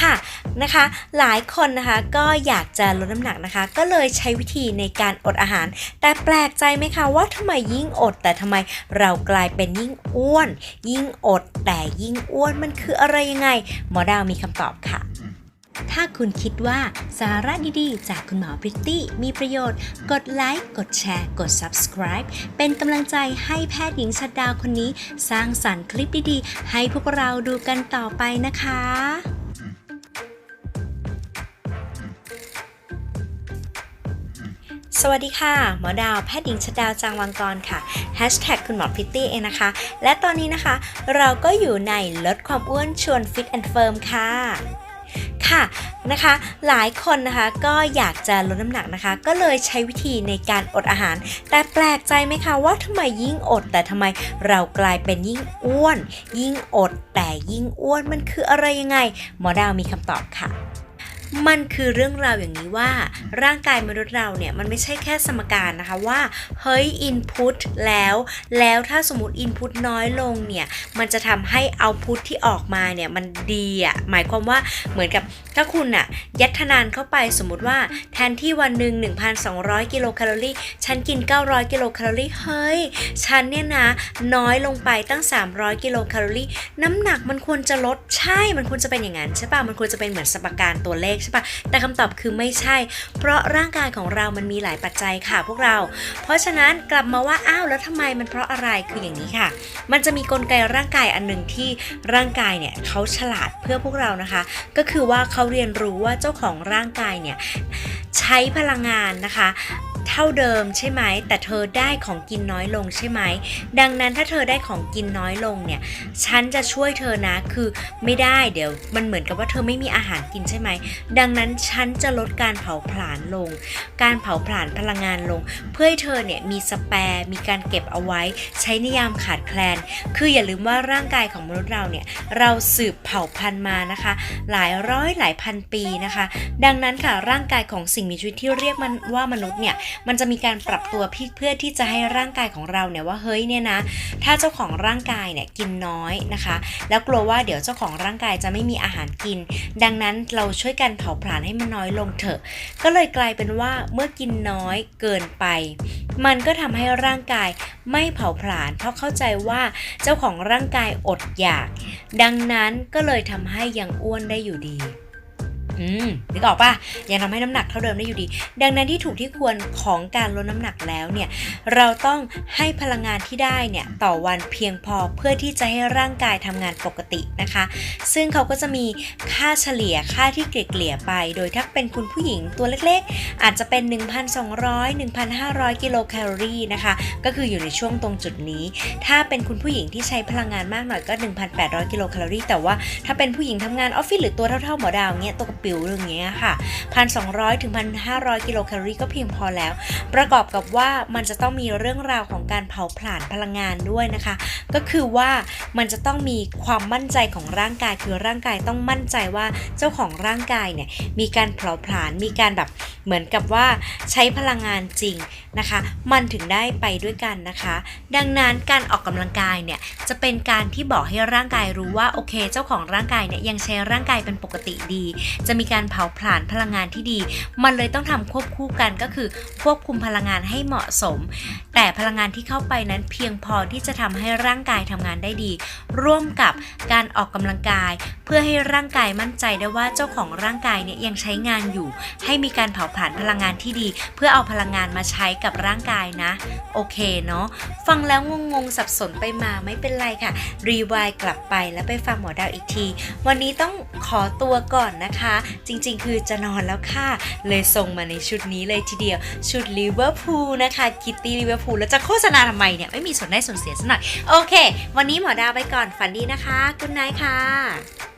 ค่ะนะคะหลายคนนะคะก็อยากจะลดน้ำหนักนะคะ ก็เลยใช้วิธีในการอดอาหาร แต่แปลกใจไหมคะว่าทำไมยิ่งอด แต่ทำไมเรากลายเป็นยิ่งอ้วน ยิ่งอดแต่ยิ่งอ้วนมันคืออะไรยังไง หมอดาวมีคำตอบค่ะถ้าคุณคิดว่าสาระดีๆ จากคุณหมอพริตตี้มีประโยชน์ กดไลค์ กดแชร์ กด subscribe เป็นกำลังใจให้แพทย์หญิงชัดดาวคนนี้ สร้างสรรค์คลิปดีๆ ให้พวกเราดูกันต่อไปนะคะ สวัสดีค่ะ หมอดาวแพทย์หญิงชดาวจางวังกรค่ะ Hashtag คุณหมอพิตตี้เองนะคะ และตอนนี้นะคะ เราก็อยู่ในลดความอ้วนชวนฟิตแอนด์เฟิร์มค่ะค่ะนะคะ หลายคนนะคะก็อยากจะลดน้ำหนักนะคะ ก็เลยใช้วิธีในการอดอาหาร แต่แปลกใจไหมคะว่าทำไมยิ่งอด แต่ทำไมเรากลายเป็นยิ่งอ้วน ยิ่งอดแต่ยิ่งอ้วนมันคืออะไรยังไง หมอดาวมีคำตอบค่ะ มันคือเรื่องราวอย่างนี้ว่าร่างกายมนุษย์เราเนี่ยมันไม่ใช่แค่สมการนะคะว่าเฮ้ยอินพุตแล้ว แล้วถ้าสมมติอินพุตน้อยลงเนี่ยมันจะทำให้เอาพุตที่ออกมาเนี่ยมันดีอะ่ะหมายความว่าเหมือนกับถ้าคุณอะ่ะยัดทนานเข้าไปสมมติว่าแทนที่วันหนึ่ง1,200 กิโลแคลอรี่ ฉันกิน 900 กิโลแคลอรี่เฮ้ย ฉันเนี่ยนะ น้อยลงไปตั้ง 300 กิโลแคลอรี่ น้ำหนักมันควรจะลดใช่มันควรจะเป็นอย่างนั้นใช่ป่ะมันควรจะเป็นเหมือนสมการตัวเลขใช่ปะแต่คำตอบคือไม่ใช่ เพราะร่างกายของเรามันมีหลายปัจจัยค่ะพวกเรา เพราะฉะนั้นกลับมาว่าอ้าวแล้วทำไมมันเพราะอะไรคืออย่างนี้ค่ะ มันจะมีกลไกร่างกายอันหนึ่งที่ร่างกายเนี่ยเขาฉลาดเพื่อพวกเรานะคะ ก็คือว่าเขาเรียนรู้ว่าเจ้าของร่างกายเนี่ยใช้พลังงานนะคะ เท่าเดิมใช่ไหม แต่เธอได้ของกินน้อยลงใช่ไหม ดังนั้นถ้าเธอได้ของกินน้อยลงเนี่ย ฉันจะช่วยเธอนะ คือไม่ได้เดี๋ยว มันเหมือนกับว่าเธอไม่มีอาหารกินใช่ไหม ดังนั้นฉันจะลดการเผาผลาญลง การเผาผลาญพลังงานลง เพื่อให้เธอเนี่ยมีสแปร์มีการเก็บเอาไว้ ใช้ในยามขาดแคลน คืออย่าลืมว่าร่างกายของมนุษย์เราเนี่ยเราสืบเผ่าพันธุ์มานะคะ หลายร้อยหลายพันปีนะคะ ดังนั้นค่ะร่างกายของสิ่งมีชีวิตที่เรียกมันว่ามนุษย์เนี่ยมันจะมีการปรับตัวเพื่อที่จะให้ร่างกายของเราเนี่ยว่าเฮ้ยเนี่ยนะถ้าเจ้าของร่างกายเนี่ยกินน้อยนะคะ แล้วกลัวว่าเดี๋ยวเจ้าของร่างกายจะไม่มีอาหารกิน ดังนั้นเราช่วยกันเผาผลาญให้มันน้อยลงเถอะ ก็เลยกลายเป็นว่าเมื่อกินน้อยเกินไป มันก็ทำให้ร่างกายไม่เผาผลาญเพราะเข้าใจว่าเจ้าของร่างกายอดอยาก ดังนั้นก็เลยทำให้ยังอ้วนได้อยู่ดี อืมนึกออกปะยังทำให้น้ำหนักเท่าเดิมได้อยู่ดี ดังนั้นที่ถูกที่ควรของการลดน้ำหนักแล้วเนี่ย เราต้องให้พลังงานที่ได้เนี่ยต่อวันเพียงพอเพื่อที่จะให้ร่างกายทำงานปกตินะคะ ซึ่งเขาก็จะมีค่าเฉลี่ยค่าที่เกลี่ยไป โดยถ้าเป็นคุณผู้หญิงตัวเล็กๆ อาจจะเป็น 1,200 1,500 กิโลแคลอรี่นะคะ ก็คืออยู่ในช่วงตรงจุดนี้ ถ้าเป็นคุณผู้หญิงที่ใช้พลังงานมากหน่อยก็ 1,800 กิโลแคลอรี่ แต่ว่าถ้าเป็นผู้หญิงทำงานออฟฟิศหรือตัวเท่าๆหมอดาวเงี้ยตัวกปิวอย่างเงี้ยค่ะ 1,200 ถึง 1,500 กิโลแคลอรี่ก็เพียงพอแล้ว ประกอบกับว่ามันจะต้องมีเรื่องราวของการเผาผลาญพลังงานด้วยนะคะ ก็คือว่ามันจะต้องมีความมั่นใจของร่างกาย คือร่างกายต้องมั่นใจว่าเจ้าของร่างกายเนี่ยมีการเผาผลาญมีการแบบเหมือนกับว่าใช้พลังงานจริงนะคะ มันถึงได้ไปด้วยกันนะคะ ดังนั้นการออกกำลังกายเนี่ยจะเป็นการที่บอกให้ร่างกายรู้ว่าโอเค เจ้าของร่างกายเนี่ยยังใช้ร่างกายเป็นปกติดี จะมีการเผาผลาญพลังงานที่ดี มันเลยต้องทำควบคู่กันก็คือควบคุมพลังงานให้เหมาะสม แต่พลังงานที่เข้าไปนั้นเพียงพอที่จะทำให้ร่างกายทำงานได้ดี ร่วมกับการออกกำลังกาย เพื่อให้ร่างกายมั่นใจได้ว่าเจ้าของร่างกายเนี่ยยังใช้งานอยู่ ให้มีการเผาผลาญพลังงานที่ดี เพื่อเอาพลังงานมาใช้กับร่างกายนะ โอเคเนาะฟังแล้วงงๆสับสนไปมาไม่เป็นไรค่ะ รีวายกลับไปแล้วไปฟังหมอดาวอีกที วันนี้ต้องขอตัวก่อนนะคะจริงๆ คือจะนอนแล้วค่ะ เลยส่งมาในชุดนี้เลยทีเดียว ชุดลิเวอร์พูลนะคะคิตตี้ลิเวอร์พูลแล้วจะโฆษณาทำไมเนี่ย ไม่มีส่วนได้ส่วนเสียสักหน่อย โอเค วันนี้หมอดาวไปก่อนฝันดีนะคะ คุณนายค่ะ